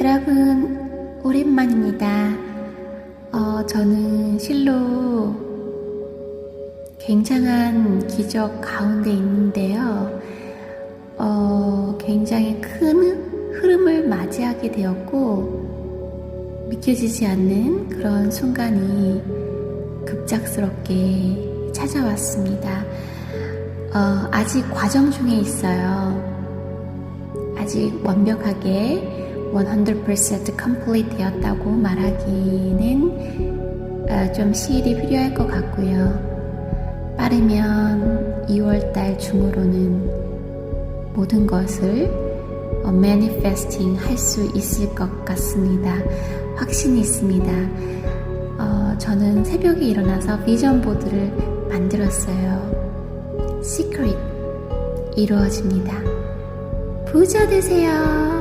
여러분, 오랜만입니다. 어, 저는 실로 굉장한 기적 가운데 있는데요. 어, 굉장히 큰 흐름을 맞이하게 되었고, 믿겨지지 않는 그런 순간이 급작스럽게 찾아왔습니다. 어, 아직 과정 중에 있어요. 아직 완벽하게 100% complete 되었다고 말하기는 어, 좀 시일이 필요할 것 같고요. 빠르면 2월달 중으로는 모든 것을 어, manifesting 할 수 있을 것 같습니다. 확신이 있습니다. 어, 저는 새벽에 일어나서 비전 보드를 만들었어요. 시크릿 이루어집니다. 부자 되세요.